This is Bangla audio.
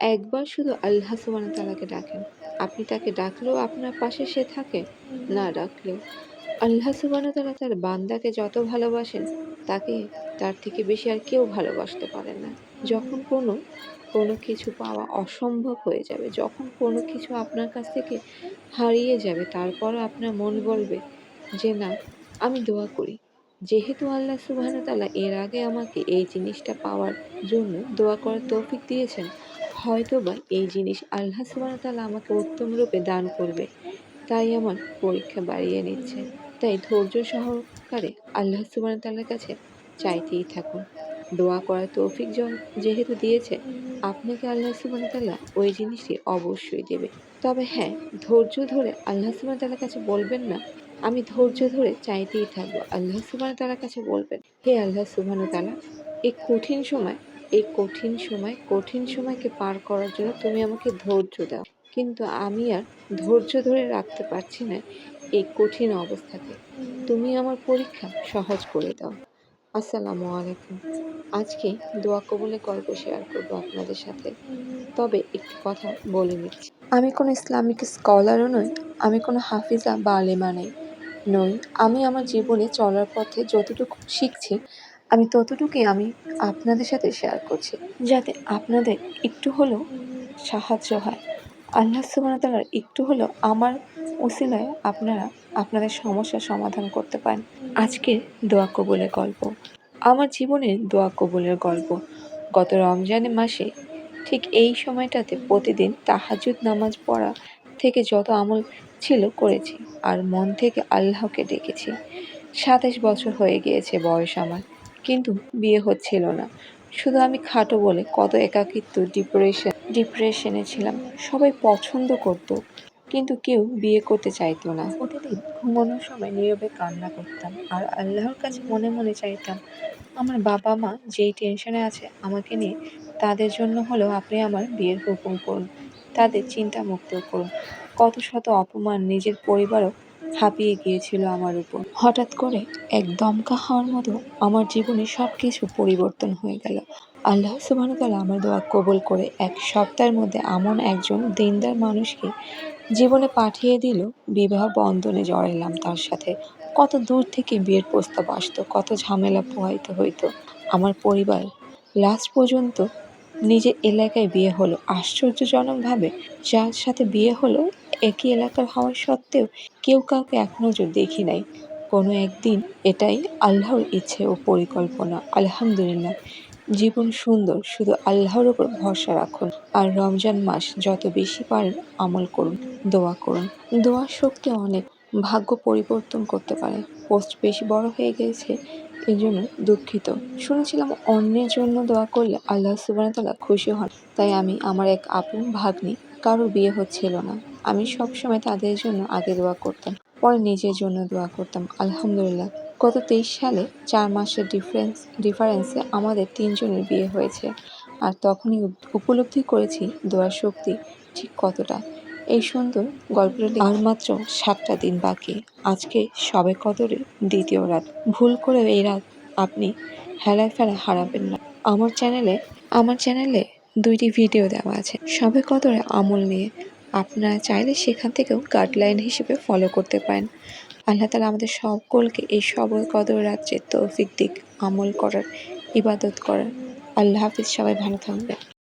একবার শুধু আল্লাহ সুবহানাহু তাআলাকে ডাকেন। আপনি তাকে ডাকলেও আপনার পাশে সে থাকে, না ডাকলেও। আল্লাহ সুবহানাহু তাআলা তার বান্দাকে যত ভালোবাসেন, তাকে তার থেকে বেশি আর কেউ ভালোবাসতে পারে না। যখন কোনো কোনো কিছু পাওয়া অসম্ভব হয়ে যাবে, যখন কোনো কিছু আপনার কাছ থেকে হারিয়ে যাবে তারপরও আপনার মন বলবে যে, না, আমি দোয়া করি। যেহেতু আল্লাহ সুবহানাহু তাআলা এর আগে আমাকে এই জিনিসটা পাওয়ার জন্য দোয়া করার তৌফিক দিয়েছেন হয়তোবা এই জিনিস আল্লাহ সুবহানাহু তাআলা আমাকে উত্তম রূপে দান করবে। তাই আমার পরীক্ষা বাড়িয়ে নিচ্ছে। তাই ধৈর্য সহকারে আল্লাহ সুবহানাহু তাআলার কাছে চাইতেই থাকুন। দোয়া করার তৌফিক যেহেতু দিয়েছে, আপনাকে আল্লাহ সুবহানাহু তাআলা ওই জিনিসটি অবশ্যই দেবে। তবে হ্যাঁ ধৈর্য ধরে আল্লাহ সুবহানাহু তাআলার কাছে বলবেন না। আমি ধৈর্য ধরে চাইতেই থাকব। আল্লাহ সুবহানাহু তাআলার কাছে বলবেন, হে আল্লাহ সুবহানাহু তাআলা, এই কঠিন সময় এই কঠিন সময়, কঠিন সময়কে পার করার জন্য তুমি আমাকে ধৈর্য দাও। কিন্তু আমি আর ধৈর্য ধরে রাখতে পারছি না এই কঠিন অবস্থাকে তুমি আমার পরীক্ষা সহজ করে দাও। আসসালামু আলাইকুম। আজকে দোয়া কবুলের গল্প শেয়ার করব আপনাদের সাথে। তবে একটি কথা বলে নিচ্ছি। আমি কোনো ইসলামিক স্কলারও নই, আমি কোনো হাফিজা বা আলেমা নেই। নই, আমি আমার জীবনে চলার পথে যতটুকু শিখছি আমি ততটুকুই আমি আপনাদের সাথে শেয়ার করছি। যাতে আপনাদের একটু হলেও সাহায্য হয়। আল্লাহ সুবহানাহু তাআলার একটু হলেও আমার ওসিলায় আপনারা আপনাদের সমস্যার সমাধান করতে পারেন। আজকে দোয়া কবুলের গল্প। আমার জীবনের দোয়া কবুলের গল্প। গত রমজানের মাসে ঠিক এই সময়টাতে প্রতিদিন তাহাজ্জুদ নামাজ পড়া থেকে যত আমল ছিল করেছি, আর মন থেকে আল্লাহকে ডেকেছি। সাতাশ বছর হয়ে গিয়েছে বয়স আমার। কিন্তু বিয়ে হচ্ছিল না। শুধু আমি খাটো বলে কত একাকিত্ব ডিপ্রেশন ডিপ্রেশনে ছিলাম। সবাই পছন্দ করতো, কিন্তু কেউ বিয়ে করতে চাইতো না। প্রতিদিন ঘুমানোর সময় নীরবে কান্না করতাম আর আল্লাহর কাছে মনে মনে চাইতাম, আমার বাবা মা যেই টেনশনে আছে আমাকে নিয়ে, তাদের জন্য হলেও আপনি আমার বিয়ের হুকুম করুন। তাদের চিন্তা মুক্ত করুন। কত শত অপমান নিজের পরিবারও হাঁপিয়ে গিয়েছিল আমার উপর। হঠাৎ করে এক দমকা হওয়ার মতো আমার জীবনে সব কিছু পরিবর্তন হয়ে গেল। আল্লাহ সুবাহতালা আমার দোয়া কবল করে এক সপ্তাহের মধ্যে এমন একজন দিনদার মানুষকে জীবনে পাঠিয়ে দিল, বিবাহ বন্ধনে জড়াইলাম তার সাথে। কত দূর থেকে বিয়ের প্রস্তাব আসতো, কত ঝামেলা পোহাইতে হইতো। আমার পরিবার লাস্ট পর্যন্ত নিজের এলাকায় বিয়ে হলো। আশ্চর্যজনকভাবে যার সাথে বিয়ে হলো একই এলাকার হওয়া সত্ত্বেও কেউ কাউকে এক নজর দেখি নাই। কোনো একদিন এটাই আল্লাহর ইচ্ছে ও পরিকল্পনা। আলহামদুলিল্লাহ, জীবন সুন্দর, শুধু আল্লাহর ওপর ভরসা রাখুন আর রমজান মাস যত বেশি পারেন আমল করুন, দোয়া করুন। দোয়া শক্তি অনেক, ভাগ্য পরিবর্তন করতে পারে। পোস্ট বেশি বড় হয়ে গেছে এই জন্য দুঃখিত। শুনেছিলাম অন্যের জন্য দোয়া করলে আল্লাহ তালা খুশি হন। তাই আমি, আমার এক আপন ভাগ্নি, কারোর বিয়ে হচ্ছিল না। আমি সবসময় তাদের জন্য আগে দোয়া করতাম, পরে নিজের জন্য দোয়া করতাম। আলহামদুলিল্লাহ, গত তেইশ সালে চার মাসের ডিফারেন্স ডিফারেন্সে আমাদের তিনজনের বিয়ে হয়েছে। আর তখনই উপলব্ধি করেছি দোয়ার শক্তি ঠিক কতটা। এই সুন্দর গল্পটা আর মাত্র সাতটা দিন বাকি। আজকে সবে কদরের দ্বিতীয় রাত। ভুল করে এই রাত আপনি হেলায় ফেলায় হারাবেন না। আমার চ্যানেলে আমার চ্যানেলে দুইটি ভিডিও দেওয়া আছে। সবে কদরে আমল নিয়ে আপনারা চাইলে সেখান থেকেও গাইডলাইন হিসেবে ফলো করতে পারেন। আল্লাহ তালা আমাদের সকলকে এই সবল কদর রাত্রে তৌফিক দিক, আমল করার, ইবাদত করার। আল্লাহ হাফিজ, সবাই ভালো থাকবে